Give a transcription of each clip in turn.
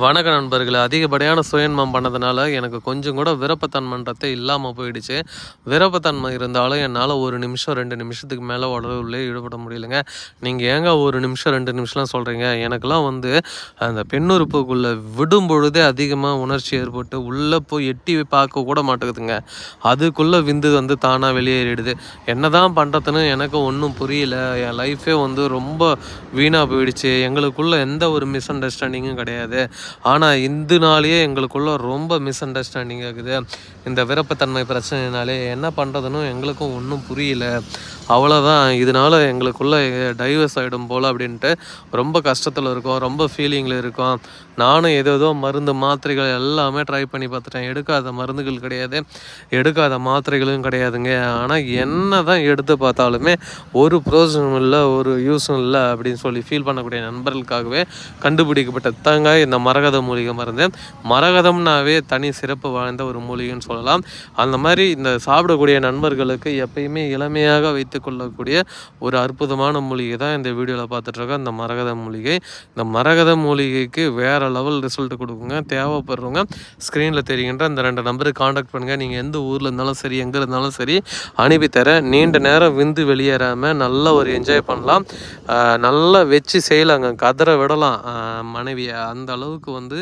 வணக்க நண்பர்களே அதிகப்படியான சுயன்மம் பண்ணதுனால எனக்கு கொஞ்சம் கூட விருப்பத்தன்மன்றத்தை இல்லாமல் போயிடுச்சு. விருப்பத்தன்மை இருந்தாலும் என்னால் ஒரு நிமிஷம் ரெண்டு நிமிஷத்துக்கு மேலே உடலுள்ளே ஈடுபட முடியலைங்க. நீங்கள் ஏங்க ஒரு நிமிஷம் ரெண்டு நிமிஷம்லாம் சொல்கிறீங்க எனக்கெல்லாம் வந்து அந்த பெண்ணுறுப்புக்குள்ளே விடும் பொழுதே அதிகமாக உணர்ச்சி ஏற்பட்டு உள்ளே போய் எட்டி பார்க்க கூட மாட்டேங்குதுங்க. அதுக்குள்ளே விந்து வந்து தானாக வெளியேறிடுது. என்ன தான் பண்ணுறதுன்னு எனக்கு ஒன்றும் புரியல. என் லைஃபே வந்து ரொம்ப வீணாக போயிடுச்சு. எங்களுக்குள்ளே எந்த ஒரு மிஸ் அண்டர்ஸ்டாண்டிங்கும் கிடையாது. ஆனால் இந்துனாலேயே எங்களுக்குள்ள ரொம்ப மிஸ் அண்டர்ஸ்டாண்டிங் ஆகுது. இந்த விருப்பத்தன்மை பிரச்சனைனாலே என்ன பண்ணுறதுன்னு எங்களுக்கும் ஒன்றும் புரியல. அவ்வளோதான் இதனால் எங்களுக்குள்ளே டைவர்ஸ் ஆகிடும் போல் அப்படின்ட்டு ரொம்ப கஷ்டத்தில் இருக்கோம். ரொம்ப ஃபீலிங்கில் இருக்கோம். நானும் ஏதேதோ மருந்து மாத்திரைகள் எல்லாமே ட்ரை பண்ணி பார்த்துட்டேன். எடுக்காத மருந்துகள் கிடையாது. எடுக்காத மாத்திரைகளும் கிடையாதுங்க. ஆனால் என்ன தான் எடுத்து பார்த்தாலுமே ஒரு ப்ரோஜனம் இல்லை ஒரு யூஸும் இல்லை அப்படின்னு சொல்லி ஃபீல் பண்ணக்கூடிய நண்பர்களுக்காகவே கண்டுபிடிக்கப்பட்ட தாங்க இந்த மரகத மூலிகை மருந்து. மரகதம்னாவே தனி சிறப்பு வாய்ந்த ஒரு மூலிகைன்னு சொல்லலாம். அந்த மாதிரி இந்த சாப்பிடக்கூடிய நண்பர்களுக்கு எப்பயுமே இளமையாக வைத்து கொள்ளக்கூடிய ஒரு அற்புதமான மூலிகை தான் இந்த வீடியோவில் பார்த்துட்ருக்கோம் இந்த மரகத மூலிகை. இந்த மரகத மூலிகைக்கு வேறு லெவல் ரிசல்ட் கொடுக்குங்க. தேவைப்படுறவங்க ஸ்க்ரீனில் தெரிகின்ற இந்த ரெண்டு நம்பருக்கு காண்டாக்ட் பண்ணுங்கள் நீங்கள் எந்த ஊரில் இருந்தாலும் சரி எங்கே இருந்தாலும் சரி அனுப்பித்தரேன் நீண்ட நேரம் விந்து வெளியேறாமல் நல்ல ஒரு என்ஜாய் பண்ணலாம். நல்லா வச்சு செய்யலாங்க. கதரை விடலாம். மனைவியை. அந்த அளவுக்கு வந்து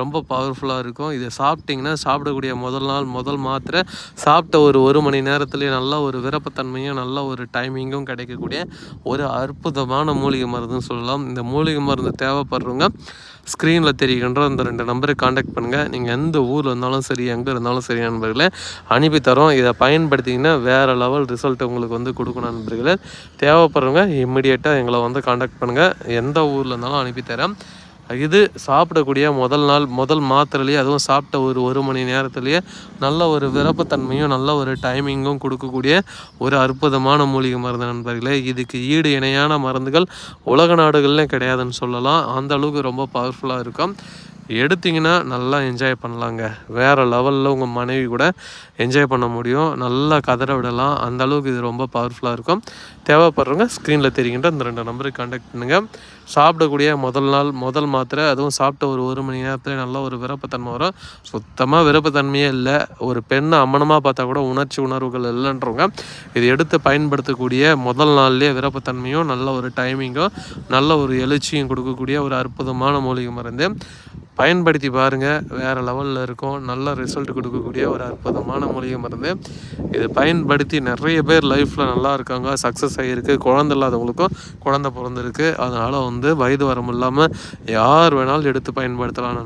ரொம்ப பவர்ஃபுல்லாக இருக்கும். இதை சாப்பிட்டிங்கன்னா சாப்பிடக்கூடிய முதல் நாள் முதல் மாத்திரை. சாப்பிட்ட ஒரு ஒரு மணி நேரத்துலேயே நல்ல ஒரு விருப்பத்தன்மையும் நல்ல ஒரு டைமிங்கும் கிடைக்கக்கூடிய ஒரு அற்புதமான மூலிகை மருந்துன்னு சொல்லலாம். இந்த மூலிகை மருந்து தேவைப்படுறவங்க ஸ்க்ரீன் ஸ்க்ரீனில் தெரிகின்ற அந்த ரெண்டு நம்பரை காண்டாக்ட் பண்ணுங்கள் நீங்கள் எந்த ஊரில் இருந்தாலும் சரி எங்கே இருந்தாலும் சரி நண்பர்களே அனுப்பி தரோம். இதை பயன்படுத்திங்கன்னா வேறு லெவல் ரிசல்ட் உங்களுக்கு வந்து கொடுக்கணும் நண்பர்களே. தேவைப்படுறவங்க இம்மிடியேட்டாக எங்களை வந்து காண்டாக்ட் பண்ணுங்கள் எந்த ஊரில் இருந்தாலும் அனுப்பி தரேன். இது சாப்பிடக்கூடிய முதல் நாள் முதல் மாத்திரையிலேயே அதுவும் சாப்பிட்ட ஒரு ஒரு மணி நேரத்துலேயே நல்ல ஒரு விரப்பத்தன்மையும் நல்ல ஒரு டைமிங்கும் கொடுக்கக்கூடிய ஒரு அற்புதமான மூலிகை மருந்து நண்பர்களே. இதுக்கு ஈடு இணையான மருந்துகள் உலக நாடுகள்லேயும் கிடையாதுன்னு சொல்லலாம். அந்த அளவுக்கு ரொம்ப பவர்ஃபுல்லாக இருக்கும். எடுத்திங்கன்னா நல்லா என்ஜாய் பண்ணலாங்க. வேறு லெவலில் உங்கள் மனைவி கூட என்ஜாய் பண்ண முடியும். நல்லா கதற விடலாம். அந்த அளவுக்கு இது ரொம்ப பவர்ஃபுல்லாக இருக்கும். தேவைப்படுறவங்க ஸ்க்ரீனில் தெரிகின்ற இந்த ரெண்டு நம்பருக்கு கான்டாக்ட் பண்ணுங்கள் சாப்பிடக்கூடிய முதல் நாள் முதல் மாத்திரை அதுவும் சாப்பிட்ட ஒரு ஒரு மணி நேரத்தில் நல்ல ஒரு விருப்பத்தன்மை வரும். சுத்தமாக விருப்பத்தன்மையே இல்லை. ஒரு பெண்ணை அம்மனமாக பார்த்தா கூட உணர்ச்சி உணர்வுகள் இல்லைன்றவங்க இது எடுத்து பயன்படுத்தக்கூடிய முதல் நாள்லேயே விருப்பத்தன்மையும் நல்ல ஒரு டைமிங்கும் நல்ல ஒரு எழுச்சியும் கொடுக்கக்கூடிய ஒரு அற்புதமான மூலிகை மருந்து. பயன்படுத்தி பாருங்கள் வேறு லெவலில் இருக்கும். நல்ல ரிசல்ட் கொடுக்கக்கூடிய ஒரு அற்புதமான மூலிகை மருந்து. இது பயன்படுத்தி நிறைய பேர் லைஃப்பில் நல்லா இருக்காங்க. சக்ஸஸ் ஆகியிருக்கு குழந்த இல்லாதவங்களுக்கும் குழந்த பிறந்திருக்கு. அதனால் வந்து வயது வரம் இல்லாமல் யார் வேணாலும் எடுத்து பயன்படுத்தலாம்